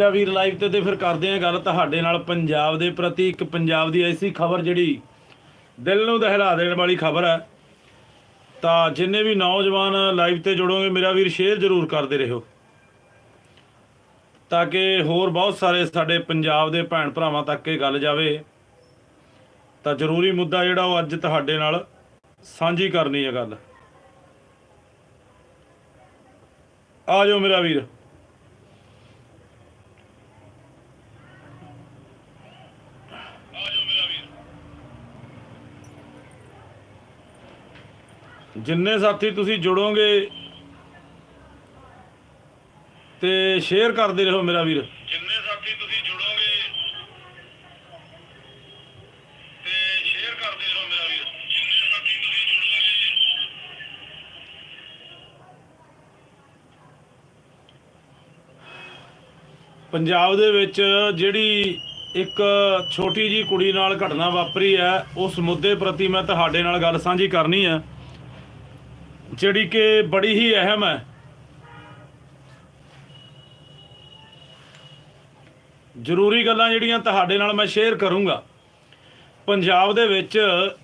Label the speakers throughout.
Speaker 1: ਮੇਰਾ ਵੀਰ ਲਾਈਵ ਤੇ ਤੇ ਫਿਰ ਕਰਦੇ ਆ ਗੱਲ ਤੁਹਾਡੇ ਨਾਲ ਪੰਜਾਬ ਦੇ ਪ੍ਰਤੀ। ਇੱਕ ਪੰਜਾਬ ਦੀ ਐਸੀ ਖਬਰ ਜਿਹੜੀ ਦਿਲ ਨੂੰ ਦਹਿਲਾ ਦੇਣ ਵਾਲੀ ਖਬਰ ਹੈ। ਤਾਂ ਜਿੰਨੇ ਵੀ ਨੌਜਵਾਨ ਲਾਈਵ ਤੇ ਜੁੜੋਗੇ, ਮੇਰਾ ਵੀਰ ਸ਼ੇਅਰ ਜ਼ਰੂਰ ਕਰਦੇ ਰਹੋ। ਤਾਂ ਕਿ ਹੋਰ ਬਹੁਤ ਸਾਰੇ ਸਾਡੇ ਪੰਜਾਬ ਦੇ ਭੈਣ ਭਰਾਵਾਂ ਤੱਕ ਇਹ ਗੱਲ ਜਾਵੇ। ਤਾਂ ਜ਼ਰੂਰੀ ਮੁੱਦਾ ਜਿਹੜਾ ਉਹ ਅੱਜ ਤੁਹਾਡੇ ਨਾਲ ਸਾਂਝੀ ਕਰਨੀ ਹੈ ਗੱਲ। ਆ ਜਾਓ ਮੇਰਾ ਵੀਰ। ਜਿੰਨੇ ਸਾਥੀ ਤੁਸੀਂ ਜੁੜੋਗੇ ਤੇ ਸ਼ੇਅਰ ਕਰਦੇ ਰਹੋ ਮੇਰਾ ਵੀਰ। ਜਿੰਨੇ ਸਾਥੀ ਤੁਸੀਂ ਜੁੜੋਗੇ ਤੇ ਸ਼ੇਅਰ ਕਰਦੇ ਰਹੋ ਮੇਰਾ ਵੀਰ। ਜਿੰਨੇ ਸਾਥੀ ਤੁਸੀਂ ਜੁੜੋਗੇ ਪੰਜਾਬ ਦੇ ਵਿੱਚ ਜਿਹੜੀ ਇੱਕ ਛੋਟੀ ਜੀ ਕੁੜੀ ਨਾਲ ਘਟਨਾ ਵਾਪਰੀ ਹੈ ਉਸ ਮੁੱਦੇ ਪ੍ਰਤੀ ਮੈਂ ਤੁਹਾਡੇ ਨਾਲ ਗੱਲ ਸਾਂਝੀ ਕਰਨੀ ਹੈ। ਜਿਹੜੀ ਕਿ ਬੜੀ ਹੀ ਅਹਿਮ ਹੈ। ਜ਼ਰੂਰੀ ਗੱਲਾਂ ਜਿਹੜੀਆਂ ਤੁਹਾਡੇ ਨਾਲ ਮੈਂ ਸ਼ੇਅਰ ਕਰੂੰਗਾ। ਪੰਜਾਬ ਦੇ ਵਿੱਚ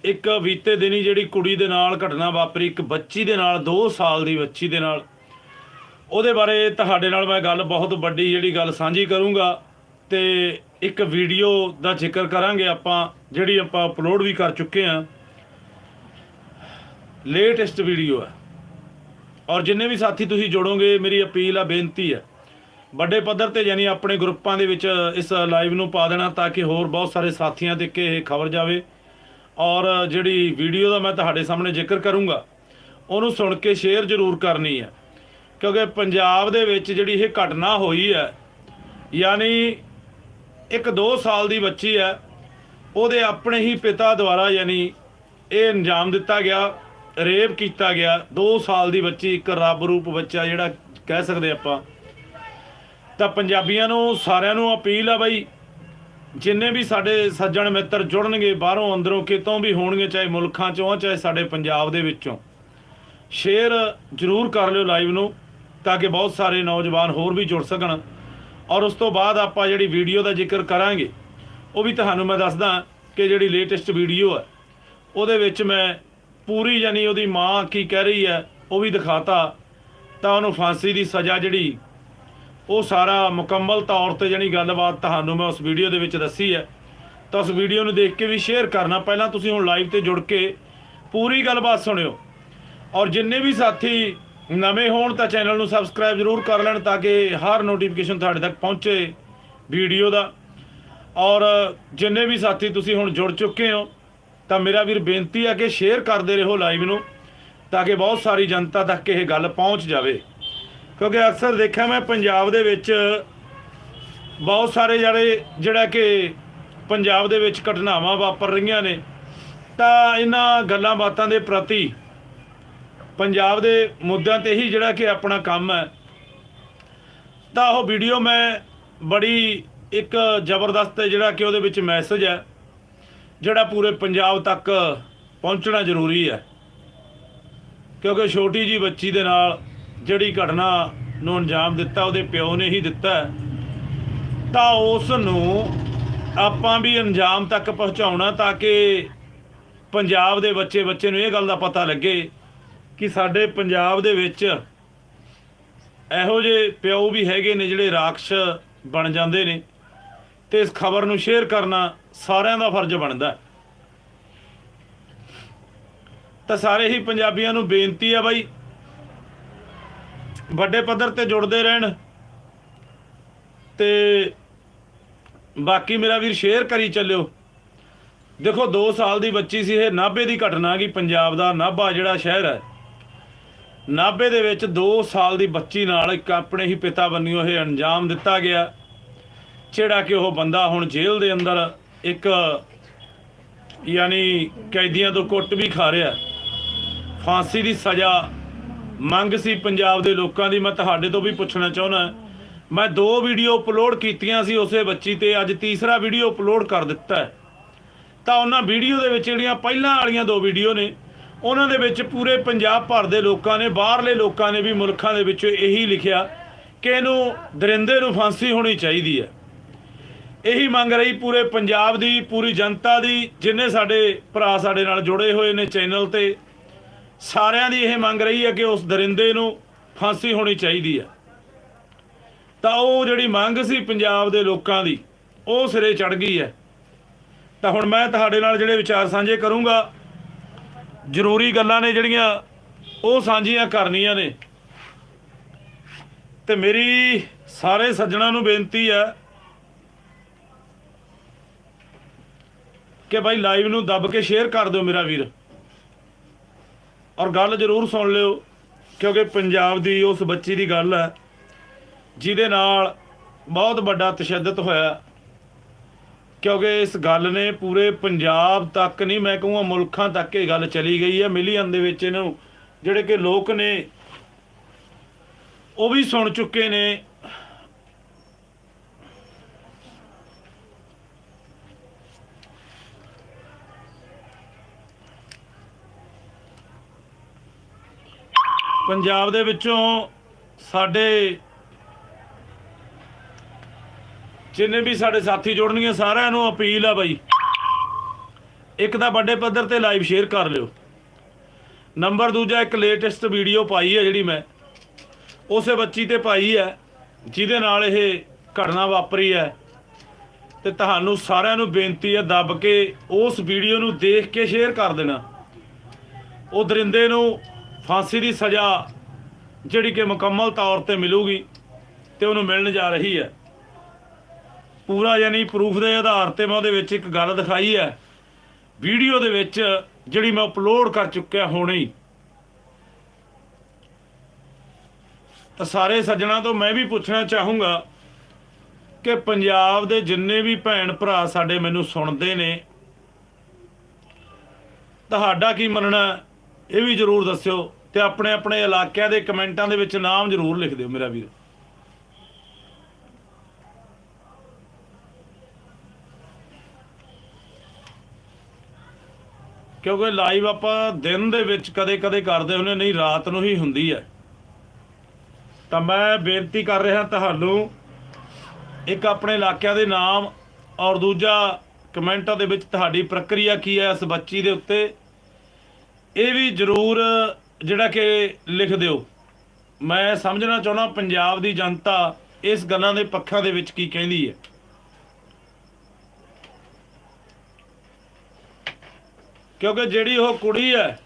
Speaker 1: ਇੱਕ ਬੀਤੇ ਦਿਨੀ ਜਿਹੜੀ ਕੁੜੀ ਦੇ ਨਾਲ ਘਟਨਾ ਵਾਪਰੀ, ਇੱਕ ਬੱਚੀ ਦੇ ਨਾਲ 2 ਸਾਲ ਦੀ ਬੱਚੀ ਦੇ ਨਾਲ। ਉਹਦੇ ਬਾਰੇ ਤੁਹਾਡੇ ਨਾਲ ਮੈਂ ਗੱਲ ਬਹੁਤ ਵੱਡੀ ਜਿਹੜੀ ਗੱਲ ਸਾਂਝੀ ਕਰੂੰਗਾ ਤੇ ਇੱਕ ਵੀਡੀਓ ਦਾ ਜ਼ਿਕਰ ਕਰਾਂਗੇ ਆਪਾਂ, ਜਿਹੜੀ ਆਪਾਂ ਅਪਲੋਡ ਵੀ ਕਰ ਚੁੱਕੇ ਹਾਂ। ਲੇਟੈਸਟ ਵੀਡੀਓ ਹੈ। ਔਰ ਜਿੰਨੇ ਵੀ ਸਾਥੀ ਤੁਸੀਂ ਜੁੜੋਗੇ, ਮੇਰੀ ਅਪੀਲ ਆ, ਬੇਨਤੀ ਹੈ ਵੱਡੇ ਪੱਧਰ ਤੇ ਯਾਨੀ ਆਪਣੇ ਗਰੁੱਪਾਂ ਦੇ ਵਿੱਚ ਇਸ ਲਾਈਵ ਨੂੰ ਪਾ ਦੇਣਾ ਤਾਂ ਕਿ ਹੋਰ ਬਹੁਤ ਸਾਰੇ ਸਾਥੀਆਂ ਤੱਕ ਇਹ ਖਬਰ ਜਾਵੇ। ਔਰ ਜਿਹੜੀ ਵੀਡੀਓ ਦਾ ਮੈਂ ਤੁਹਾਡੇ ਸਾਹਮਣੇ ਜ਼ਿਕਰ ਕਰੂੰਗਾ, ਉਹਨੂੰ ਸੁਣ ਕੇ ਸ਼ੇਅਰ ਜ਼ਰੂਰ ਕਰਨੀ ਹੈ ਕਿਉਂਕਿ ਪੰਜਾਬ ਦੇ ਵਿੱਚ ਜਿਹੜੀ ਇਹ ਘਟਨਾ ਹੋਈ ਹੈ ਯਾਨੀ ਇੱਕ 2 ਸਾਲ ਦੀ ਬੱਚੀ ਹੈ ਉਹਦੇ ਆਪਣੇ ਹੀ ਪਿਤਾ ਦੁਆਰਾ ਯਾਨੀ ਇਹ ਅੰਜਾਮ ਦਿੱਤਾ ਗਿਆ। ਰੇਪ ਕੀਤਾ ਗਿਆ। 2 ਸਾਲ ਦੀ ਬੱਚੀ ਇੱਕ ਰੱਬ ਰੂਪ ਬੱਚਾ ਜਿਹੜਾ ਕਹਿ ਸਕਦੇ ਆਪਾਂ। ਤਾਂ ਪੰਜਾਬੀਆਂ ਨੂੰ ਸਾਰਿਆਂ ਨੂੰ ਅਪੀਲ ਆ ਬਾਈ ਜਿੰਨੇ ਵੀ ਸਾਡੇ ਸੱਜਣ ਮਿੱਤਰ ਜੁੜਨਗੇ ਬਾਹਰੋਂ ਅੰਦਰੋਂ ਕਿਤੋਂ ਵੀ ਹੋਣਗੇ ਚਾਹੇ ਮੁਲਕਾਂ ਚੋਂ ਆ, ਚਾਹੇ ਸਾਡੇ ਪੰਜਾਬ ਦੇ ਵਿੱਚੋਂ ਸ਼ੇਅਰ ਜ਼ਰੂਰ ਕਰ ਲਿਓ ਲਾਈਵ ਨੂੰ ਤਾਂ ਕਿ ਬਹੁਤ ਸਾਰੇ ਨੌਜਵਾਨ ਹੋਰ ਵੀ ਜੁੜ ਸਕਣ। ਔਰ ਉਸ ਤੋਂ ਬਾਅਦ ਆਪਾਂ ਜਿਹੜੀ ਵੀਡੀਓ ਦਾ ਜ਼ਿਕਰ ਕਰਾਂਗੇ ਉਹ ਵੀ ਤੁਹਾਨੂੰ ਮੈਂ ਦੱਸਦਾ ਕਿ ਜਿਹੜੀ ਲੇਟੈਸਟ ਵੀਡੀਓ ਹੈ ਉਹਦੇ ਵਿੱਚ ਮੈਂ ਪੂਰੀ ਯਾਨੀ ਉਹਦੀ ਮਾਂ ਕੀ ਕਹਿ ਰਹੀ ਹੈ, ਉਹ ਵੀ ਦਿਖਾਤਾ, ਤਾਂ ਉਹਨੂੰ ਫਾਂਸੀ ਦੀ ਸਜ਼ਾ ਜਿਹੜੀ, ਉਹ ਸਾਰਾ ਮੁਕੰਮਲ ਤੌਰ ਤੇ ਜਿਹੜੀ ਗੱਲਬਾਤ ਤੁਹਾਨੂੰ ਮੈਂ ਉਸ ਵੀਡੀਓ ਦੇ ਵਿੱਚ ਦੱਸੀ ਹੈ। ਤਾਂ ਉਸ ਵੀਡੀਓ ਨੂੰ ਦੇਖ ਕੇ ਵੀ ਸ਼ੇਅਰ ਕਰਨਾ, ਪਹਿਲਾਂ ਤੁਸੀਂ ਹੁਣ ਲਾਈਵ ਤੇ ਜੁੜ ਕੇ ਪੂਰੀ ਗੱਲਬਾਤ ਸੁਣਿਓ। ਔਰ ਜਿੰਨੇ ਵੀ ਸਾਥੀ ਨਵੇਂ ਹੋਣ ਤਾਂ ਚੈਨਲ ਨੂੰ ਸਬਸਕ੍ਰਾਈਬ ਜ਼ਰੂਰ ਕਰ ਲੈਣ ਤਾਂ ਕਿ ਹਰ ਨੋਟੀਫਿਕੇਸ਼ਨ ਤੁਹਾਡੇ ਤੱਕ ਪਹੁੰਚੇ ਵੀਡੀਓ ਦਾ। ਔਰ ਜਿੰਨੇ ਵੀ ਸਾਥੀ ਤੁਸੀਂ ਹੁਣ ਜੁੜ ਚੁੱਕੇ ਹੋ ਤਾਂ ਮੇਰਾ ਵੀਰ ਬੇਨਤੀ ਹੈ ਕਿ ਸ਼ੇਅਰ ਕਰਦੇ ਰਹੋ ਲਾਈਵ ਨੂੰ, ਤਾਂ ਕਿ ਬਹੁਤ ਸਾਰੀ ਜਨਤਾ ਤੱਕ ਇਹ ਗੱਲ ਪਹੁੰਚ ਜਾਵੇ। ਕਿਉਂਕਿ ਅਕਸਰ ਦੇਖਿਆ ਮੈਂ ਪੰਜਾਬ ਦੇ ਵਿੱਚ ਬਹੁਤ ਸਾਰੇ ਜਿਹੜੇ, ਜਿਹੜਾ ਕਿ ਪੰਜਾਬ ਦੇ ਵਿੱਚ ਘਟਨਾਵਾਂ ਵਾਪਰ ਰਹੀਆਂ ਨੇ, ਤਾਂ ਇਹਨਾਂ ਗੱਲਾਂ ਬਾਤਾਂ ਦੇ ਪ੍ਰਤੀ ਪੰਜਾਬ ਦੇ ਮੁੱਦਿਆਂ ਤੇ ਹੀ ਜਿਹੜਾ ਕਿ ਆਪਣਾ ਕੰਮ ਹੈ। ਤਾਂ ਉਹ ਵੀਡੀਓ ਮੈਂ ਬੜੀ ਇੱਕ ਜ਼ਬਰਦਸਤ ਜਿਹੜਾ ਕਿ ਉਹਦੇ ਵਿੱਚ ਮੈਸੇਜ ਹੈ। ਜਿਹੜਾ ਪੂਰੇ ਪੰਜਾਬ ਤੱਕ ਪਹੁੰਚਣਾ ਜ਼ਰੂਰੀ ਹੈ। ਕਿਉਂਕਿ ਛੋਟੀ ਜੀ ਬੱਚੀ ਦੇ ਨਾਲ ਜਿਹੜੀ ਘਟਨਾ ਨੂੰ ਅੰਜਾਮ ਦਿੱਤਾ, ਉਹਦੇ ਪਿਓ ਨੇ ਹੀ ਦਿੱਤਾ ਤਾਂ ਉਸ ਨੂੰ ਆਪਾਂ ਵੀ ਅੰਜਾਮ ਤੱਕ ਪਹੁੰਚਾਉਣਾ ਤਾਂ ਕਿ ਪੰਜਾਬ ਦੇ ਬੱਚੇ ਬੱਚੇ ਨੂੰ ਇਹ ਗੱਲ ਦਾ ਪਤਾ ਲੱਗੇ ਕਿ ਸਾਡੇ ਪੰਜਾਬ ਦੇ ਵਿੱਚ ਇਹੋ ਜਿਹੇ ਪਿਓ ਵੀ ਹੈਗੇ ਨੇ ਜਿਹੜੇ ਰਾਖਸ਼ ਬਣ ਜਾਂਦੇ ਨੇ। ਤੇ ਇਸ ਖਬਰ ਨੂੰ ਸ਼ੇਅਰ ਕਰਨਾ ਸਾਰਿਆਂ ਦਾ ਫਰਜ਼ ਬਣਦਾ। ਤਾਂ ਸਾਰੇ ਹੀ ਪੰਜਾਬੀਆਂ ਨੂੰ ਬੇਨਤੀ ਆ ਬਾਈ, ਵੱਡੇ ਪੱਧਰ ਤੇ ਜੁੜਦੇ ਰਹਿਣ ਤੇ ਬਾਕੀ ਮੇਰਾ ਵੀਰ ਸ਼ੇਅਰ ਕਰੀ ਚੱਲਿਓ। ਦੇਖੋ 2 ਸਾਲ ਦੀ ਬੱਚੀ ਸੀ ਇਹ, ਨਾਭੇ ਦੀ ਘਟਨਾ ਕੀ ਪੰਜਾਬ ਦਾ, ਨਾਭਾ ਜਿਹੜਾ ਸ਼ਹਿਰ ਹੈ। ਨਾਭੇ ਦੇ ਵਿੱਚ 2 ਸਾਲ ਦੀ ਬੱਚੀ ਨਾਲ ਇੱਕ ਆਪਣੇ ਹੀ ਪਿਤਾ ਬੰਨਿਓ ਇਹ ਅੰਜਾਮ ਦਿੱਤਾ ਗਿਆ, ਜਿਹੜਾ ਕਿ ਉਹ ਬੰਦਾ ਹੁਣ ਜੇਲ੍ਹ ਦੇ ਅੰਦਰ ਇੱਕ, ਯਾਨੀ ਕੈਦੀਆਂ ਤੋਂ ਕੁੱਟ ਵੀ ਖਾ ਰਿਹਾ। ਫਾਂਸੀ ਦੀ ਸਜ਼ਾ ਮੰਗ ਸੀ ਪੰਜਾਬ ਦੇ ਲੋਕਾਂ ਦੀ। ਮੈਂ ਤੁਹਾਡੇ ਤੋਂ ਵੀ ਪੁੱਛਣਾ ਚਾਹੁੰਦਾ ਮੈਂ ਦੋ ਵੀਡੀਓ ਅਪਲੋਡ ਕੀਤੀਆਂ ਸੀ ਉਸੇ ਬੱਚੀ ਤੇ, ਅੱਜ ਤੀਸਰਾ ਵੀਡੀਓ ਅਪਲੋਡ ਕਰ ਦਿੱਤਾ ਹੈ। ਤਾਂ ਉਹਨਾਂ ਵੀਡੀਓ ਦੇ ਵਿੱਚ ਜਿਹੜੀਆਂ ਪਹਿਲਾਂ ਵਾਲੀਆਂ ਦੋ ਵੀਡੀਓ ਨੇ, ਉਹਨਾਂ ਦੇ ਵਿੱਚ ਪੂਰੇ ਪੰਜਾਬ ਭਰ ਦੇ ਲੋਕਾਂ ਨੇ, ਬਾਹਰਲੇ ਲੋਕਾਂ ਨੇ ਵੀ ਮੁਲਕਾਂ ਦੇ ਵਿੱਚ ਇਹੀ ਲਿਖਿਆ ਕਿ ਇਹਨੂੰ ਦਰਿੰਦੇ ਨੂੰ ਫਾਂਸੀ ਹੋਣੀ ਚਾਹੀਦੀ ਹੈ। ਇਹੀ ਮੰਗ ਰਹੀ ਪੂਰੇ ਪੰਜਾਬ ਦੀ, ਪੂਰੀ ਜਨਤਾ ਦੀ, ਜਿੰਨੇ ਸਾਡੇ ਭਰਾ ਸਾਡੇ ਨਾਲ ਜੁੜੇ ਹੋਏ ਨੇ ਚੈਨਲ ਤੇ। ਸਾਰਿਆਂ ਦੀ ਇਹ ਮੰਗ ਰਹੀ ਹੈ ਕਿ ਉਸ ਦਰਿੰਦੇ ਨੂੰ ਫਾਂਸੀ ਹੋਣੀ ਚਾਹੀਦੀ ਹੈ। ਤਾਂ ਉਹ ਜਿਹੜੀ ਮੰਗ ਸੀ ਪੰਜਾਬ ਦੇ ਲੋਕਾਂ ਦੀ, ਉਹ ਸਿਰੇ ਚੜ ਗਈ ਹੈ। ਤਾਂ ਹੁਣ ਮੈਂ ਤੁਹਾਡੇ ਨਾਲ ਜਿਹੜੇ ਵਿਚਾਰ ਸਾਂਝੇ ਕਰੂੰਗਾ, ਜ਼ਰੂਰੀ ਗੱਲਾਂ ਨੇ ਜਿਹੜੀਆਂ, ਉਹ ਸਾਂਝੀਆਂ ਕਰਨੀਆਂ ਨੇ। ਤੇ ਮੇਰੀ ਸਾਰੇ ਸੱਜਣਾ ਨੂੰ ਬੇਨਤੀ ਹੈ ਕਿ ਭਾਈ ਲਾਈਵ ਨੂੰ ਦੱਬ ਕੇ ਸ਼ੇਅਰ ਕਰ ਦਿਓ ਮੇਰਾ ਵੀਰ। ਔਰ ਗੱਲ ਜ਼ਰੂਰ ਸੁਣ ਲਿਓ, ਕਿਉਂਕਿ ਪੰਜਾਬ ਦੀ ਉਸ ਬੱਚੀ ਦੀ ਗੱਲ ਹੈ, ਜਿਹਦੇ ਨਾਲ ਬਹੁਤ ਵੱਡਾ ਤਸ਼ੱਦਦ ਹੋਇਆ। ਕਿਉਂਕਿ ਇਸ ਗੱਲ ਨੇ ਪੂਰੇ ਪੰਜਾਬ ਤੱਕ ਨਹੀਂ, ਮੈਂ ਕਹੂੰਗਾ ਮੁਲਕਾਂ ਤੱਕ ਇਹ ਗੱਲ ਚਲੀ ਗਈ ਹੈ, ਮਿਲੀਅਨ ਦੇ ਵਿੱਚ ਇਹਨੂੰ, ਜਿਹੜੇ ਕਿ ਲੋਕ ਨੇ, ਉਹ ਵੀ ਸੁਣ ਚੁੱਕੇ ਨੇ। ਪੰਜਾਬ ਦੇ ਵਿੱਚੋਂ ਸਾਡੇ ਜਿੰਨੇ ਵੀ ਸਾਡੇ ਸਾਥੀ ਜੁੜਨਗੇ, ਸਾਰਿਆਂ ਨੂੰ ਅਪੀਲ ਆ ਬਾਈ। ਇੱਕ ਤਾਂ ਵੱਡੇ ਪੱਧਰ ਤੇ ਲਾਈਵ ਸ਼ੇਅਰ ਕਰ ਲਿਓ। ਨੰਬਰ ਦੂਜਾ, ਇੱਕ ਲੇਟੈਸਟ ਵੀਡੀਓ ਪਾਈ ਹੈ ਜਿਹੜੀ ਮੈਂ। ਉਸੇ ਬੱਚੀ ਤੇ ਪਾਈ ਹੈ ਜਿਹਦੇ ਨਾਲ ਇਹ ਘਟਨਾ ਵਾਪਰੀ ਹੈ ਤੇ ਤੁਹਾਨੂੰ ਸਾਰਿਆਂ ਨੂੰ ਬੇਨਤੀ ਹੈ ਦੱਬ ਕੇ ਉਸ ਵੀਡੀਓ ਨੂੰ ਦੇਖ ਕੇ ਸ਼ੇਅਰ ਕਰ ਦੇਣਾ। ਉਹ ਦਰਿੰਦੇ ਨੂੰ ਫਾਂਸੀ ਦੀ ਸਜ਼ਾ ਜਿਹੜੀ ਕਿ ਮੁਕੰਮਲ ਤੌਰ ਤੇ ਮਿਲੂਗੀ ਤੇ ਉਹਨੂੰ ਮਿਲਣ ਜਾ ਰਹੀ ਹੈ। ਪੂਰਾ ਯਾਨੀ ਪ੍ਰੂਫ ਦੇ ਆਧਾਰ ਤੇ ਮੈਂ ਉਹਦੇ ਵਿੱਚ ਇੱਕ ਗੱਲ ਦਿਖਾਈ ਹੈ। ਵੀਡੀਓ ਦੇ ਵਿੱਚ ਜਿਹੜੀ ਮੈਂ ਅਪਲੋਡ ਕਰ ਚੁੱਕਿਆ ਹੋਣੀ ਤਾਂ ਸਾਰੇ ਸੱਜਣਾ ਤੋਂ ਮੈਂ ਵੀ ਪੁੱਛਣਾ ਚਾਹੂੰਗਾ ਕਿ ਪੰਜਾਬ ਦੇ ਜਿੰਨੇ ਵੀ ਭੈਣ ਭਰਾ ਸਾਡੇ ਮੈਨੂੰ ਸੁਣਦੇ ਨੇ, ਤੁਹਾਡਾ ਕੀ ਮੰਨਣਾ ਇਹ ਵੀ ਜਰੂਰ ਦੱਸਿਓ। ਤੇ ਆਪਣੇ ਆਪਣੇ ਇਲਾਕਿਆਂ ਦੇ ਕਮੈਂਟਾਂ ਦੇ ਵਿੱਚ ਨਾਮ ਜਰੂਰ ਲਿਖ ਦਿਓ ਮੇਰਾ ਵੀਰ। ਕਿਉਂਕਿ ਲਾਈਵ ਆਪਾਂ ਦਿਨ ਦੇ ਵਿੱਚ ਕਦੇ-ਕਦੇ ਕਰਦੇ ਹੁੰਦੇ ਨਹੀਂ, ਰਾਤ ਨੂੰ ਹੀ ਹੁੰਦੀ ਹੈ। ਤਾਂ ਮੈਂ ਬੇਨਤੀ ਕਰ ਰਿਹਾ ਤੁਹਾਨੂੰ, ਇੱਕ ਆਪਣੇ ਇਲਾਕਿਆਂ ਦੇ ਨਾਮ ਔਰ ਦੂਜਾ ਕਮੈਂਟਾਂ ਦੇ ਵਿੱਚ ਤੁਹਾਡੀ ਪ੍ਰਕਿਰਿਆ ਕੀ ਹੈ ਇਸ ਬੱਚੀ ਦੇ ਉੱਤੇ, ਇਹ ਵੀ ਜਰੂਰ ਜਿਹੜਾ ਕਿ ਲਿਖ ਦਿਓ। ਮੈਂ ਸਮਝਣਾ ਚਾਹੁੰਦਾ ਪੰਜਾਬ ਦੀ ਜਨਤਾ ਇਸ ਗੱਲਾਂ ਦੇ ਪੱਖਾਂ ਦੇ ਵਿੱਚ ਕੀ ਕਹਿੰਦੀ ਹੈ। ਕਿਉਂਕਿ ਜਿਹੜੀ ਉਹ ਕੁੜੀ ਹੈ,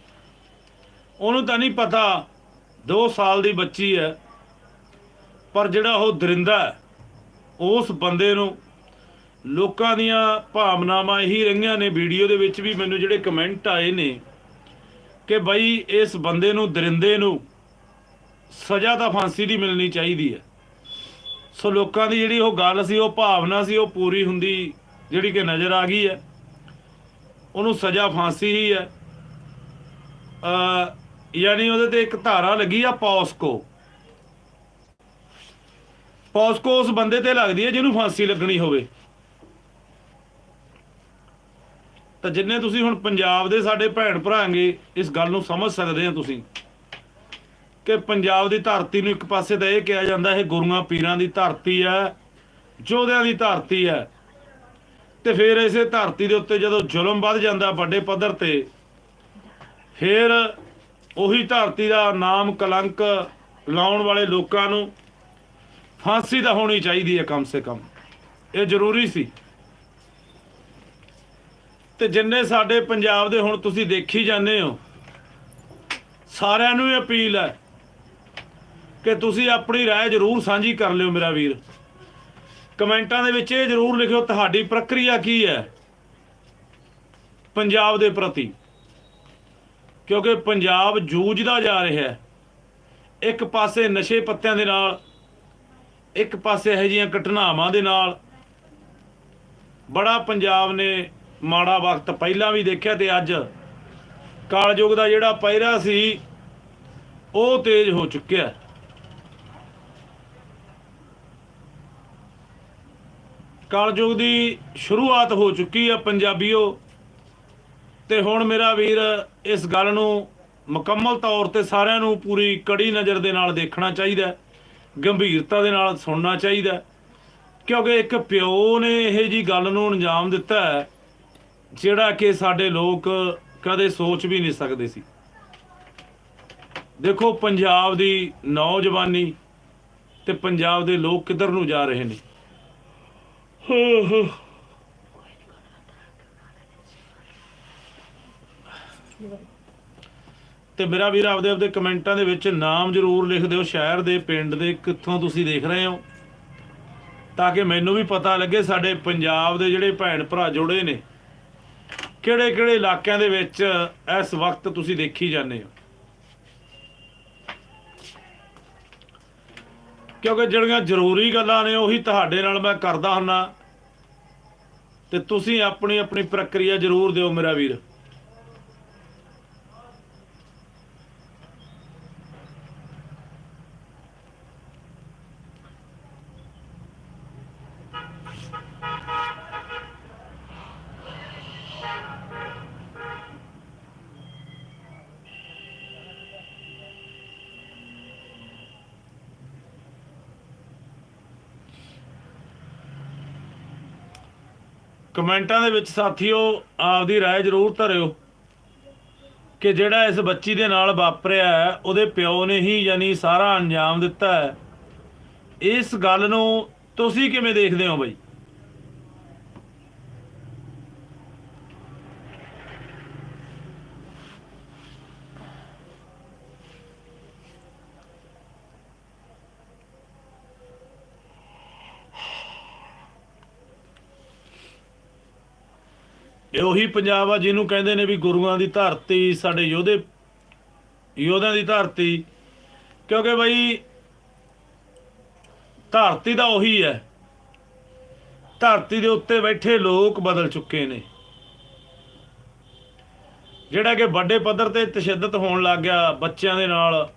Speaker 1: ਉਹਨੂੰ ਤਾਂ ਨਹੀਂ ਪਤਾ 2 ਸਾਲ ਦੀ ਬੱਚੀ ਹੈ, ਪਰ ਜਿਹੜਾ ਉਹ ਦਰਿੰਦਾ ਹੈ, ਉਸ ਬੰਦੇ ਨੂੰ ਲੋਕਾਂ ਦੀਆਂ ਭਾਵਨਾਵਾਂ ਇਹੀ ਰਹੀਆਂ ਨੇ, ਵੀਡੀਓ ਦੇ ਵਿੱਚ ਵੀ ਮੈਨੂੰ ਜਿਹੜੇ ਕਮੈਂਟ ਆਏ ਨੇ ਕਿ ਬਈ ਇਸ ਬੰਦੇ ਨੂੰ, ਦਰਿੰਦੇ ਨੂੰ ਸਜ਼ਾ ਤਾਂ ਫਾਂਸੀ ਦੀ ਮਿਲਣੀ ਚਾਹੀਦੀ ਹੈ। ਸੋ ਲੋਕਾਂ ਦੀ ਜਿਹੜੀ ਉਹ ਗੱਲ ਸੀ, ਉਹ ਭਾਵਨਾ ਸੀ, ਉਹ ਪੂਰੀ ਹੁੰਦੀ ਜਿਹੜੀ ਕਿ ਨਜ਼ਰ ਆ ਗਈ ਹੈ। ਉਹਨੂੰ ਸਜ਼ਾ ਫਾਂਸੀ ਹੀ ਹੈ। ਅ, ਯਾਨੀ ਉਹਦੇ ਤੇ ਇੱਕ ਧਾਰਾ ਲੱਗੀ ਆ ਪੌਸਕੋ। ਪੌਸਕੋ ਉਸ ਬੰਦੇ ਤੇ ਲੱਗਦੀ ਹੈ ਜਿਹਨੂੰ ਫਾਂਸੀ ਲੱਗਣੀ ਹੋਵੇ। ਤਾਂ ਜਿੰਨੇ ਤੁਸੀਂ ਹੁਣ ਪੰਜਾਬ ਦੇ ਸਾਡੇ ਭੈਣ ਭਰਾਂਗੇ ਇਸ ਗੱਲ ਨੂੰ ਸਮਝ ਸਕਦੇ ਆ ਤੁਸੀਂ। ਕਿ ਪੰਜਾਬ ਦੀ ਧਰਤੀ ਨੂੰ ਇੱਕ ਪਾਸੇ ਤਾਂ ਇਹ ਕਿਹਾ ਜਾਂਦਾ, ਇਹ ਗੁਰੂਆਂ ਪੀਰਾਂ ਦੀ ਧਰਤੀ ਹੈ, ਯੋਧਿਆਂ ਦੀ ਧਰਤੀ ਹੈ। ਤੇ ਫਿਰ ਇਸੇ ਧਰਤੀ ਦੇ ਉੱਤੇ ਜਦੋਂ ਜ਼ੁਲਮ ਵੱਧ ਜਾਂਦਾ ਵੱਡੇ ਪੱਧਰ ਤੇ, ਫਿਰ ਉਹੀ ਧਰਤੀ ਦਾ ਨਾਮ ਕਲੰਕ ਲਾਉਣ ਵਾਲੇ ਲੋਕਾਂ ਨੂੰ ਫਾਂਸੀ ਤਾਂ ਹੋਣੀ ਚਾਹੀਦੀ ਹੈ ਕਮ ਸੇ ਕਮ। ਇਹ ਜ਼ਰੂਰੀ ਸੀ। ਤੇ ਜਿੰਨੇ ਸਾਡੇ ਪੰਜਾਬ ਦੇ ਹੁਣ ਤੁਸੀਂ ਦੇਖੀ ਜਾਂਦੇ ਹੋ ਸਾਰਿਆਂ ਨੂੰ ਇਹ ਅਪੀਲ ਹੈ ਕਿ ਤੁਸੀਂ ਆਪਣੀ رائے ਜ਼ਰੂਰ ਸਾਂਝੀ ਕਰ ਲਿਓ ਮੇਰਾ ਵੀਰ ਕਮੈਂਟਾਂ ਦੇ ਵਿੱਚ ਇਹ ਜ਼ਰੂਰ ਲਿਖਿਓ ਤੁਹਾਡੀ ਪ੍ਰਕਿਰਿਆ ਕੀ ਹੈ ਪੰਜਾਬ ਦੇ ਪ੍ਰਤੀ ਕਿਉਂਕਿ ਪੰਜਾਬ ਜੂਝਦਾ ਜਾ ਰਿਹਾ ਹੈ ਇੱਕ ਪਾਸੇ ਨਸ਼ੇ ਪੱਤਿਆਂ ਦੇ ਨਾਲ ਇੱਕ ਪਾਸੇ ਇਹੋ ਜਿਹੀਆਂ ਘਟਨਾਵਾਂ ਦੇ ਨਾਲ ਬੜਾ ਪੰਜਾਬ ਨੇ ਮਾੜਾ ਵਕਤ ਪਹਿਲਾਂ ਵੀ ਦੇਖਿਆ ਤੇ ਅੱਜ ਕਾਲਯੁਗ ਦਾ ਜਿਹੜਾ ਪਹਿਰਾ ਸੀ, ਉਹ ਤੇਜ਼ ਹੋ ਚੁੱਕਿਆ ਹੈ। ਕਾਲਯੁਗ ਦੀ ਸ਼ੁਰੂਆਤ ਹੋ ਚੁੱਕੀ ਹੈ ਪੰਜਾਬੀਓ, ਤੇ ਹੁਣ ਮੇਰਾ ਵੀਰ ਇਸ ਗੱਲ ਨੂੰ ਮੁਕੰਮਲ ਤੌਰ ਤੇ ਸਾਰਿਆਂ ਨੂੰ ਪੂਰੀ ਕੜੀ ਨਜ਼ਰ ਦੇ ਨਾਲ ਦੇਖਣਾ ਚਾਹੀਦਾ ਗੰਭੀਰਤਾ ਦੇ ਨਾਲ ਸੁਣਨਾ ਚਾਹੀਦਾ ਕਿਉਂਕਿ ਇੱਕ ਪਿਓ ਨੇ ਇਹ ਜੀ ਗੱਲ ਨੂੰ ਅੰਜਾਮ ਦਿੱਤਾ ਹੈ ਜਿਹੜਾ ਕਿ ਸਾਡੇ ਲੋਕ ਕਦੇ ਸੋਚ ਵੀ ਨਹੀਂ ਸਕਦੇ ਸੀ। ਦੇਖੋ, ਪੰਜਾਬ ਦੀ ਨੌਜਵਾਨੀ ਤੇ ਪੰਜਾਬ ਦੇ ਲੋਕ ਕਿੱਧਰ ਨੂੰ ਜਾ ਰਹੇ ਨੇ? ਹੋ ਹੋ ਤੇ ਮੇਰਾ ਵੀਰ, ਆਪਦੇ ਆਪਦੇ ਕਮੈਂਟਾਂ ਦੇ ਵਿੱਚ ਨਾਮ ਜ਼ਰੂਰ ਲਿਖ ਦਿਓ। ਸ਼ਹਿਰ ਦੇ ਪਿੰਡ ਦੇ ਕਿੱਥੋਂ ਤੁਸੀਂ ਦੇਖ ਰਹੇ ਹੋ? ਤਾਂ ਕਿ ਮੈਨੂੰ ਵੀ ਪਤਾ ਲੱਗੇ ਸਾਡੇ ਪੰਜਾਬ ਦੇ ਜਿਹੜੇ ਭੈਣ ਭਰਾ ਜੁੜੇ ਨੇ। ਕਿਹੜੇ ਕਿਹੜੇ ਇਲਾਕਿਆਂ ਦੇ ਵਿੱਚ ਇਸ ਵਕਤ ਤੁਸੀਂ ਦੇਖੀ ਜਾਂਦੇ ਹੋ? ਕਿਉਂਕਿ ਜਿਹੜੀਆਂ ਜ਼ਰੂਰੀ ਗੱਲਾਂ ਨੇ ਉਹੀ ਤੁਹਾਡੇ ਨਾਲ ਮੈਂ ਕਰਦਾ ਹੁੰਨਾ। ਤੇ ਤੁਸੀਂ ਆਪਣੀ ਆਪਣੀ ਪ੍ਰਕਿਰਿਆ ਜ਼ਰੂਰ ਦਿਓ ਮੇਰਾ ਵੀਰ। ਕਮੈਂਟਾਂ ਦੇ ਵਿੱਚ ਸਾਥੀਓ ਆਪਦੀ رائے ਜ਼ਰੂਰ ਧਰਿਓ ਕਿ ਜਿਹੜਾ ਇਸ ਬੱਚੀ ਦੇ ਨਾਲ ਵਾਪਰਿਆ ਹੈ, ਉਹਦੇ ਪਿਓ ਨੇ ਹੀ ਯਾਨੀ ਸਾਰਾ ਅੰਜਾਮ ਦਿੱਤਾ ਹੈ ਇਸ ਗੱਲ ਨੂੰ ਤੁਸੀਂ ਕਿਵੇਂ ਦੇਖਦੇ ਹੋ ਬਈ ਇਹ ਉਹੀ ਪੰਜਾਬ ਆ ਜਿਹਨੂੰ ਕਹਿੰਦੇ ਨੇ ਵੀ ਗੁਰੂਆਂ ਦੀ ਧਰਤੀ, ਸਾਡੇ ਯੋਧੇ, ਯੋਧਿਆਂ ਦੀ ਧਰਤੀ। ਕਿਉਂਕਿ ਬਈ ਧਰਤੀ ਦਾ ਉਹੀ ਹੈ। ਧਰਤੀ ਦੇ ਉੱਤੇ ਬੈਠੇ ਲੋਕ ਬਦਲ ਚੁੱਕੇ ਨੇ। ਜਿਹੜਾ ਕਿ ਵੱਡੇ ਪੱਧਰ ਤੇ ਤਸ਼ੱਦਦ ਹੋਣ ਲੱਗ ਗਿਆ ਬੱਚਿਆਂ ਦੇ ਨਾਲ,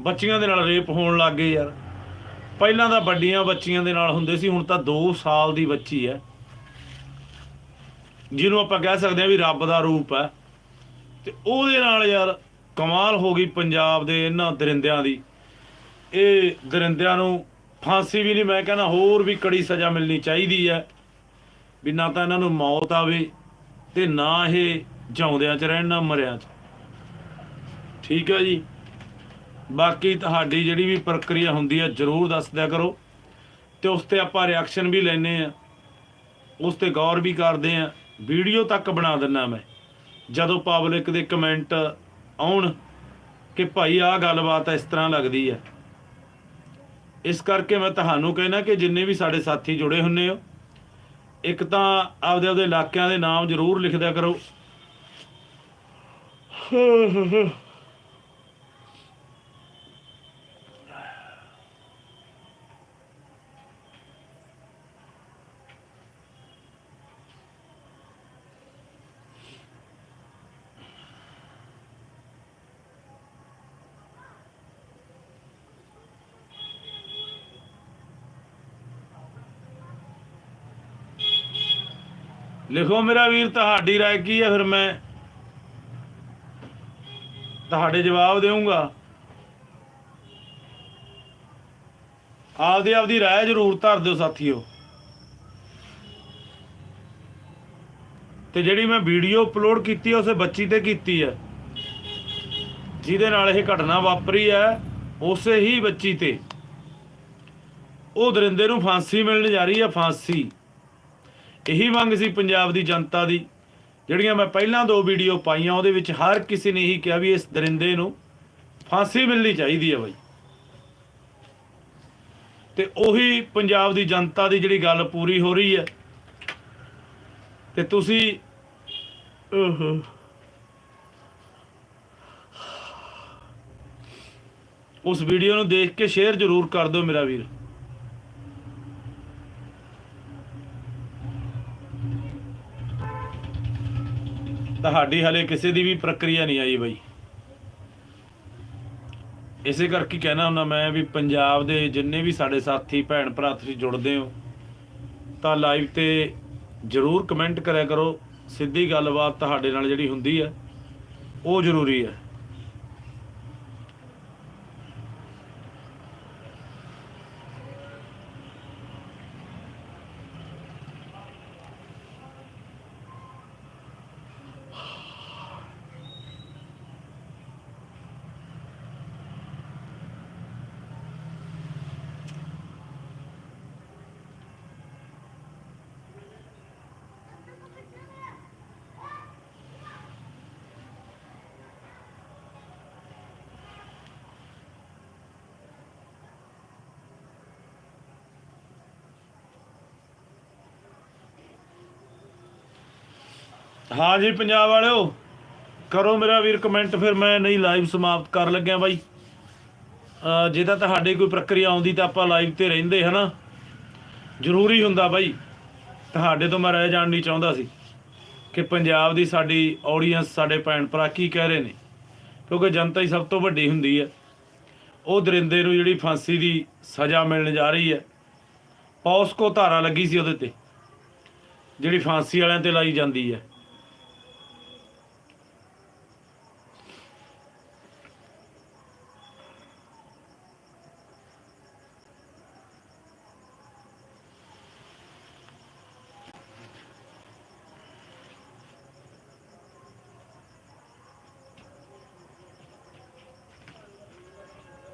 Speaker 1: ਬੱਚੀਆਂ ਦੇ ਨਾਲ ਰੇਪ ਹੋਣ ਲੱਗ ਗਏ ਯਾਰ। ਪਹਿਲਾਂ ਤਾਂ ਵੱਡੀਆਂ ਬੱਚੀਆਂ ਦੇ ਨਾਲ ਹੁੰਦੇ ਸੀ, ਹੁਣ ਤਾਂ 2 ਸਾਲ ਦੀ ਬੱਚੀ ਹੈ। ਜਿਹਨੂੰ ਆਪਾਂ ਕਹਿ ਸਕਦੇ ਆ ਵੀ ਰੱਬ ਦਾ ਰੂਪ ਹੈ। ਤੇ ਉਹਦੇ ਨਾਲ ਯਾਰ ਕਮਾਲ ਹੋ ਗਈ ਪੰਜਾਬ ਦੇ ਇਹਨਾਂ ਦਰਿੰਦਿਆਂ ਦੀ। ਇਹ ਦਰਿੰਦਿਆਂ ਨੂੰ ਫਾਂਸੀ ਵੀ ਨਹੀਂ, ਮੈਂ ਕਹਿੰਦਾ ਹੋਰ ਵੀ ਕੜੀ ਸਜ਼ਾ ਮਿਲਣੀ ਚਾਹੀਦੀ ਹੈ। ਵੀ ਨਾ ਤਾਂ ਇਹਨਾਂ ਨੂੰ ਮੌਤ ਆਵੇ ਤੇ ਨਾ ਇਹ ਜਿਉਂਦਿਆਂ ਚ ਰਹਿਣ, ਨਾ ਮਰਿਆਂ ਚ। ਠੀਕ ਹੈ ਜੀ। ਬਾਕੀ ਤੁਹਾਡੀ ਜਿਹੜੀ ਵੀ ਪ੍ਰਕਿਰਿਆ ਹੁੰਦੀ ਹੈ, ਜਰੂਰ ਦੱਸ ਦਿਆ ਕਰੋ। ਤੇ ਉਸ ਤੇ ਆਪਾਂ ਰਿਐਕਸ਼ਨ ਵੀ ਲੈਨੇ ਆ ਉਸ ਤੇ ਗੌਰ ਵੀ ਕਰਦੇ ਆ ਵੀਡੀਓ ਤੱਕ ਬਣਾ ਦਿੰਨਾ ਮੈਂ। ਜਦੋਂ ਪਬਲਿਕ ਦੇ ਕਮੈਂਟ ਆਉਣ ਕਿ ਭਾਈ ਆਹ ਗੱਲਬਾਤ ਇਸ ਤਰ੍ਹਾਂ ਲੱਗਦੀ ਹੈ ਇਸ ਕਰਕੇ ਮੈਂ ਤੁਹਾਨੂੰ ਕਹਿਣਾ ਕਿ ਜਿੰਨੇ ਵੀ ਸਾਡੇ ਸਾਥੀ ਜੁੜੇ ਹੁੰਨੇ ਹੋ, ਇੱਕ ਤਾਂ ਆਪਦੇ ਆਪਦੇ ਇਲਾਕਿਆਂ ਦੇ ਨਾਮ ਜ਼ਰੂਰ ਲਿਖਦਿਆ ਕਰੋ। ਲਿਖੋ ਮੇਰਾ ਵੀਰ, ਤੁਹਾਡੀ ਰਾਏ ਕੀ ਹੈ? ਫਿਰ ਮੈਂ ਤੁਹਾਡੇ ਜਵਾਬ ਦੇਵਾਂਗਾ ਆਪਦੀ ਆਪਦੀ ਰਾਏ ਜ਼ਰੂਰ ਧਰ ਦਿਓ ਸਾਥੀਓ। ਤੇ ਜਿਹੜੀ ਮੈਂ ਵੀਡੀਓ ਅਪਲੋਡ ਕੀਤੀ ਹੈ, ਉਸੇ ਬੱਚੀ ਤੇ ਕੀਤੀ ਹੈ। ਜਿਹਦੇ ਨਾਲ ਇਹ ਘਟਨਾ ਵਾਪਰੀ ਹੈ, ਉਸੇ ਹੀ ਬੱਚੀ ਤੇ। ਉਹ ਦਰਿੰਦੇ ਨੂੰ ਫਾਂਸੀ ਮਿਲਣ ਜਾ ਰਹੀ ਹੈ, ਫਾਂਸੀ। ਇਹੀ ਮੰਗ ਸੀ ਪੰਜਾਬ ਦੀ ਜਨਤਾ ਦੀ, ਜਿਹੜੀਆਂ ਮੈਂ ਪਹਿਲਾਂ ਦੋ ਵੀਡੀਓ ਪਾਈਆਂ, ਉਹਦੇ ਵਿੱਚ ਹਰ ਕਿਸੇ ਨੇ ਇਹੀ ਕਿਹਾ ਵੀ ਇਸ ਦਰਿੰਦੇ ਨੂੰ ਫਾਂਸੀ ਮਿਲਣੀ ਚਾਹੀਦੀ ਹੈ ਬਾਈ। ਤੇ ਉਹੀ ਪੰਜਾਬ ਦੀ ਜਨਤਾ ਦੀ ਜਿਹੜੀ ਗੱਲ ਪੂਰੀ ਹੋ ਰਹੀ ਹੈ। ਤੇ ਤੁਸੀਂ, ਓਹੋ। ਉਸ ਵੀਡੀਓ ਨੂੰ ਦੇਖ ਕੇ ਸ਼ੇਅਰ ਜ਼ਰੂਰ ਕਰ ਦਿਓ ਮੇਰਾ ਵੀਰ। ਤੁਹਾਡੀ ਹਲੇ ਕਿਸੇ ਦੀ ਵੀ ਪ੍ਰਕਿਰਿਆ ਨਹੀਂ ਆਈ ਬਈ। ਇਸੇ ਕਰਕੇ ਕਹਿਣਾ ਹੁੰਦਾ ਮੈਂ ਵੀ ਪੰਜਾਬ ਦੇ ਜਿੰਨੇ ਵੀ ਸਾਡੇ ਸਾਥੀ ਭੈਣ ਭਰਾ ਤੁਸੀਂ ਜੁੜਦੇ ਹੋ, ਤਾਂ ਲਾਈਵ ਤੇ ਜਰੂਰ ਕਮੈਂਟ ਕਰਿਆ ਕਰੋ। ਸਿੱਧੀ ਗੱਲਬਾਤ ਤੁਹਾਡੇ ਨਾਲ ਜਿਹੜੀ ਹੁੰਦੀ ਹੈ ਉਹ ਜ਼ਰੂਰੀ ਹੈ ਹਾਂ ਜੀ ਪੰਜਾਬ ਵਾਲਿਓ, ਕਰੋ ਮੇਰਾ ਵੀਰ ਕਮੈਂਟ ਫਿਰ ਮੈਂ ਨਹੀਂ ਲਾਈਵ ਸਮਾਪਤ ਕਰ ਲੱਗਿਆ ਬਾਈ। ਅ, ਜੇ ਤਾਂ ਤੁਹਾਡੇ ਕੋਈ ਪ੍ਰਕਿਰਿਆ ਆਉਂਦੀ ਤਾਂ ਆਪਾਂ ਲਾਈਵ ਤੇ ਰਹਿੰਦੇ, ਹਨਾ? ਜ਼ਰੂਰੀ ਹੁੰਦਾ ਬਾਈ, ਤੁਹਾਡੇ ਤੋਂ ਮੈਂ ਰਹਿ ਜਾਣ ਨਹੀਂ ਚਾਹੁੰਦਾ ਸੀ ਕਿ ਪੰਜਾਬ ਦੀ ਸਾਡੀ ਆਡੀਅנס ਸਾਡੇ ਭੈਣ ਭਰਾ ਕੀ ਕਹਿ ਰਹੇ ਨੇ? ਕਿਉਂਕਿ ਜਨਤਾ ਹੀ ਸਭ ਤੋਂ ਵੱਡੀ ਹੁੰਦੀ ਹੈ। ਉਹ ਦਰਿੰਦੇ ਨੂੰ ਜਿਹੜੀ ਫਾਂਸੀ ਦੀ ਸਜ਼ਾ ਮਿਲਣ ਜਾ ਰਹੀ ਹੈ ਪੌਸਕੋ ਧਾਰਾ ਲੱਗੀ ਸੀ ਉਹਦੇ ਤੇ, ਜਿਹੜੀ ਫਾਂਸੀ ਵਾਲਿਆਂ ਤੇ ਲਾਈ ਜਾਂਦੀ ਹੈ।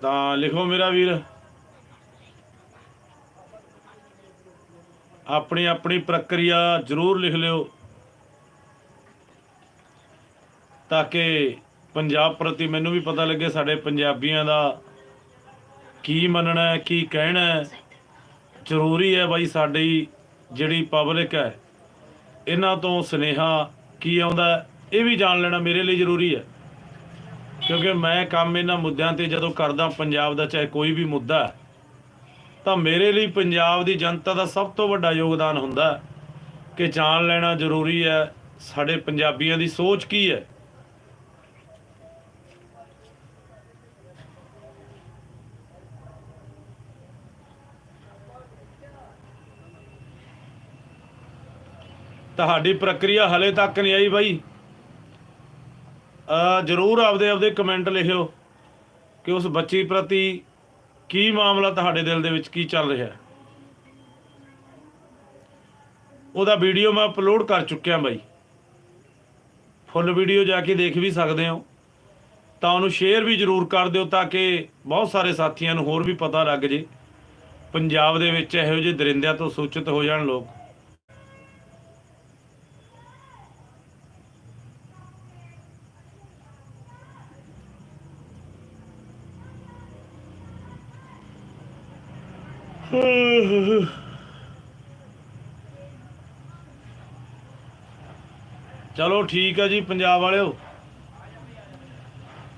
Speaker 1: ਤਾਂ ਲਿਖੋ ਮੇਰਾ ਵੀਰ। ਆਪਣੀ ਆਪਣੀ ਪ੍ਰਕਿਰਿਆ ਜ਼ਰੂਰ ਲਿਖ ਲਿਓ। ਤਾਂ ਕਿ ਪੰਜਾਬ ਪ੍ਰਤੀ ਮੈਨੂੰ ਵੀ ਪਤਾ ਲੱਗੇ ਸਾਡੇ ਪੰਜਾਬੀਆਂ ਦਾ ਕੀ ਮੰਨਣਾ ਹੈ, ਕੀ ਕਹਿਣਾ ਹੈ। ਜ਼ਰੂਰੀ ਹੈ ਬਾਈ ਸਾਡੀ ਜਿਹੜੀ ਪਬਲਿਕ ਹੈ, ਇਹਨਾਂ ਤੋਂ ਸੁਨੇਹਾ ਕੀ ਆਉਂਦਾ ਇਹ ਵੀ ਜਾਣ ਲੈਣਾ ਮੇਰੇ ਲਈ ਜ਼ਰੂਰੀ ਹੈ। ਕਿਉਂਕਿ ਮੈਂ ਕੰਮ ਇਹਨਾਂ ਮੁੱਦਿਆਂ ਤੇ ਜਦੋਂ ਕਰਦਾ ਪੰਜਾਬ ਦਾ, ਚਾਹੇ ਕੋਈ ਵੀ ਮੁੱਦਾ ਤਾਂ ਮੇਰੇ ਲਈ ਪੰਜਾਬ ਦੀ ਜਨਤਾ ਦਾ ਸਭ ਤੋਂ ਵੱਡਾ ਯੋਗਦਾਨ ਹੁੰਦਾ ਕਿ ਜਾਣ ਲੈਣਾ ਜ਼ਰੂਰੀ ਹੈ। ਸਾਡੇ ਪੰਜਾਬੀਆਂ ਦੀ ਸੋਚ ਕੀ ਹੈ? ਤੁਹਾਡੀ ਪ੍ਰਕਿਰਿਆ ਹਲੇ ਤੱਕ ਨਹੀਂ ਆਈ ਬਾਈ। ਜਰੂਰ ਆਪਦੇ ਆਪਦੇ ਕਮੈਂਟ ਲਿਖਿਓ ਕਿ ਉਸ ਬੱਚੀ ਪ੍ਰਤੀ ਕੀ ਮਾਮਲਾ ਤੁਹਾਡੇ ਦਿਲ ਦੇ ਵਿੱਚ ਕੀ ਚੱਲ ਰਿਹਾ ਹੈ। ਉਹਦਾ ਵੀਡੀਓ ਮੈਂ ਅਪਲੋਡ ਕਰ ਚੁੱਕਿਆ ਬਾਈ। ਫੁੱਲ ਵੀਡੀਓ ਜਾ ਕੇ ਦੇਖ ਵੀ ਸਕਦੇ ਹੋ। ਤਾਂ ਉਹਨੂੰ ਸ਼ੇਅਰ ਵੀ ਜਰੂਰ ਕਰ ਦਿਓ ਤਾਂ ਕਿ ਬਹੁਤ ਸਾਰੇ ਸਾਥੀਆਂ ਨੂੰ ਹੋਰ ਵੀ ਪਤਾ ਲੱਗ ਜੇ। ਪੰਜਾਬ ਦੇ ਵਿੱਚ ਇਹੋ ਜਿਹੇ ਦਰਿੰਦਿਆਂ ਤੋਂ ਸੂਚਿਤ ਹੋ ਜਾਣ ਲੋਕ। ਚਲੋ ਠੀਕ ਹੈ ਜੀ, ਪੰਜਾਬ ਵਾਲਿਓ।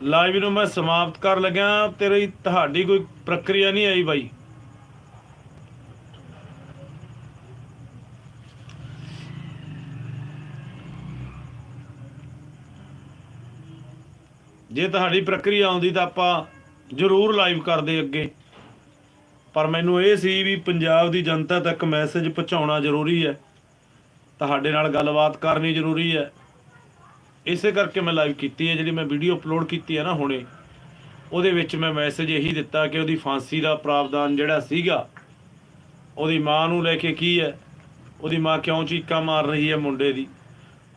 Speaker 1: ਲਾਈਵ ਨੂੰ ਮੈਂ ਸਮਾਪਤ ਕਰ ਲੱਗਿਆ। ਤੇਰੀ ਤੁਹਾਡੀ ਕੋਈ ਪ੍ਰਕਿਰਿਆ ਨਹੀਂ ਆਈ ਬਾਈ। ਜੇ ਤੁਹਾਡੀ ਪ੍ਰਕਿਰਿਆ ਆਉਂਦੀ ਤਾਂ ਆਪਾਂ ਜ਼ਰੂਰ ਲਾਈਵ ਕਰਦੇ ਅੱਗੇ। ਪਰ ਮੈਨੂੰ ਇਹ ਸੀ ਵੀ ਪੰਜਾਬ ਦੀ ਜਨਤਾ ਤੱਕ ਮੈਸੇਜ ਪਹੁੰਚਾਉਣਾ ਜ਼ਰੂਰੀ ਹੈ। ਤੁਹਾਡੇ ਨਾਲ ਗੱਲਬਾਤ ਕਰਨੀ ਜ਼ਰੂਰੀ ਹੈ। ਇਸੇ ਕਰਕੇ ਮੈਂ ਲਾਈਵ ਕੀਤੀ ਹੈ। ਜਿਹੜੀ ਮੈਂ ਵੀਡੀਓ ਅਪਲੋਡ ਕੀਤੀ ਹੈ ਨਾ ਹੁਣੇ, ਉਹਦੇ ਵਿੱਚ ਮੈਂ ਮੈਸੇਜ ਇਹੀ ਦਿੱਤਾ ਕਿ ਉਹਦੀ ਫਾਂਸੀ ਦਾ ਪ੍ਰਾਵਧਾਨ ਜਿਹੜਾ ਸੀਗਾ, ਉਹਦੀ ਮਾਂ ਨੂੰ ਲੈ ਕੇ ਕੀ ਹੈ? ਉਹਦੀ ਮਾਂ ਕਿਉਂ ਚੀਕਾਂ ਮਾਰ ਰਹੀ ਹੈ ਮੁੰਡੇ ਦੀ?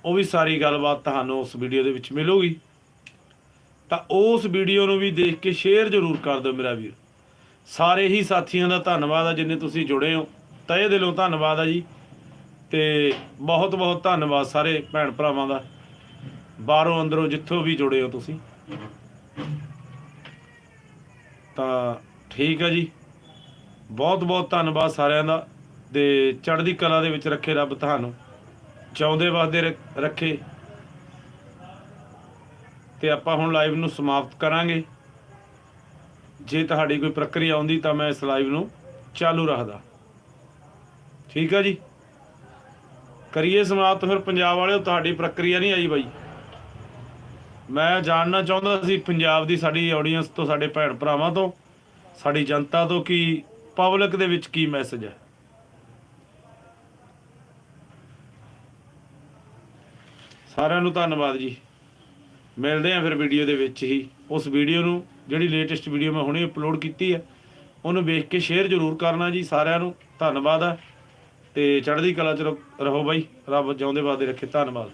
Speaker 1: ਉਹ ਵੀ ਸਾਰੀ ਗੱਲਬਾਤ ਤੁਹਾਨੂੰ ਉਸ ਵੀਡੀਓ ਦੇ ਵਿੱਚ ਮਿਲੂਗੀ। ਤਾਂ ਉਸ ਵੀਡੀਓ ਨੂੰ ਵੀ ਦੇਖ ਕੇ ਸ਼ੇਅਰ ਜ਼ਰੂਰ ਕਰ ਦਿਓ ਮੇਰਾ ਵੀਰ। ਸਾਰੇ ਹੀ ਸਾਥੀਆਂ ਦਾ ਧੰਨਵਾਦ ਆ ਜਿੰਨੇ ਤੁਸੀਂ ਜੁੜੇ ਹੋ। ਤਹਿ ਦਿਲੋਂ ਧੰਨਵਾਦ ਆ ਜੀ। ਤੇ ਬਹੁਤ ਬਹੁਤ ਧੰਨਵਾਦ ਸਾਰੇ ਭੈਣ ਭਰਾਵਾਂ ਦਾ। ਬਾਹਰੋਂ ਅੰਦਰੋਂ ਜਿੱਥੋਂ ਵੀ ਜੁੜੇ ਹੋ ਤੁਸੀਂ। ਤਾਂ ਠੀਕ ਆ ਜੀ। ਬਹੁਤ ਬਹੁਤ ਧੰਨਵਾਦ ਸਾਰਿਆਂ ਦਾ। ਤੇ ਚੜ੍ਹਦੀ ਕਲਾ ਦੇ ਵਿੱਚ ਰੱਖੇ ਰੱਬ ਤੁਹਾਨੂੰ। ਚਾਹੁੰਦੇ ਵਾਸਤੇ ਰੱਖੇ। ਤੇ ਆਪਾਂ ਹੁਣ ਲਾਈਵ ਨੂੰ ਸਮਾਪਤ ਕਰਾਂਗੇ। ਜੇ ਤੁਹਾਡੀ ਕੋਈ ਪ੍ਰਕਿਰਿਆ ਆਉਂਦੀ ਤਾਂ ਮੈਂ ਇਸ ਲਾਈਵ ਨੂੰ ਚਾਲੂ ਰੱਖਦਾ। ਠੀਕ ਹੈ ਜੀ? ਕਰੀਏ ਸਮਾਪਤ ਫਿਰ ਪੰਜਾਬ ਵਾਲਿਓ, ਤੁਹਾਡੀ ਪ੍ਰਕਿਰਿਆ ਨਹੀਂ ਆਈ ਬਾਈ। ਮੈਂ ਜਾਣਨਾ ਚਾਹੁੰਦਾ ਸੀ ਪੰਜਾਬ ਦੀ ਸਾਡੀ ਆਡੀਅנס ਤੋਂ, ਸਾਡੇ ਭੈਣ ਭਰਾਵਾਂ ਤੋਂ, ਸਾਡੀ ਜਨਤਾ ਤੋਂ ਕਿ ਪਬਲਿਕ ਦੇ ਵਿੱਚ ਕੀ ਮੈਸੇਜ ਹੈ। ਸਾਰਿਆਂ ਨੂੰ ਧੰਨਵਾਦ ਜੀ। ਮਿਲਦੇ ਆਂ ਫਿਰ ਵੀਡੀਓ ਦੇ ਵਿੱਚ ਹੀ। ਉਸ ਵੀਡੀਓ ਨੂੰ ਜਿਹੜੀ ਲੇਟੈਸਟ ਵੀਡੀਓ ਮੈਂ ਹੁਣੇ ਅਪਲੋਡ ਕੀਤੀ ਹੈ ਉਹਨੂੰ ਵੇਖ ਕੇ ਸ਼ੇਅਰ ਜ਼ਰੂਰ ਕਰਨਾ ਜੀ ਸਾਰਿਆਂ ਨੂੰ, ਧੰਨਵਾਦ ਆ। ਤੇ ਚੜ੍ਹਦੀ ਕਲਾ ਚ ਰਹੋ ਬਾਈ, ਰੱਬ ਜਿਉਂਦੇ ਵਾਦੇ ਰੱਖੇ, ਧੰਨਵਾਦ।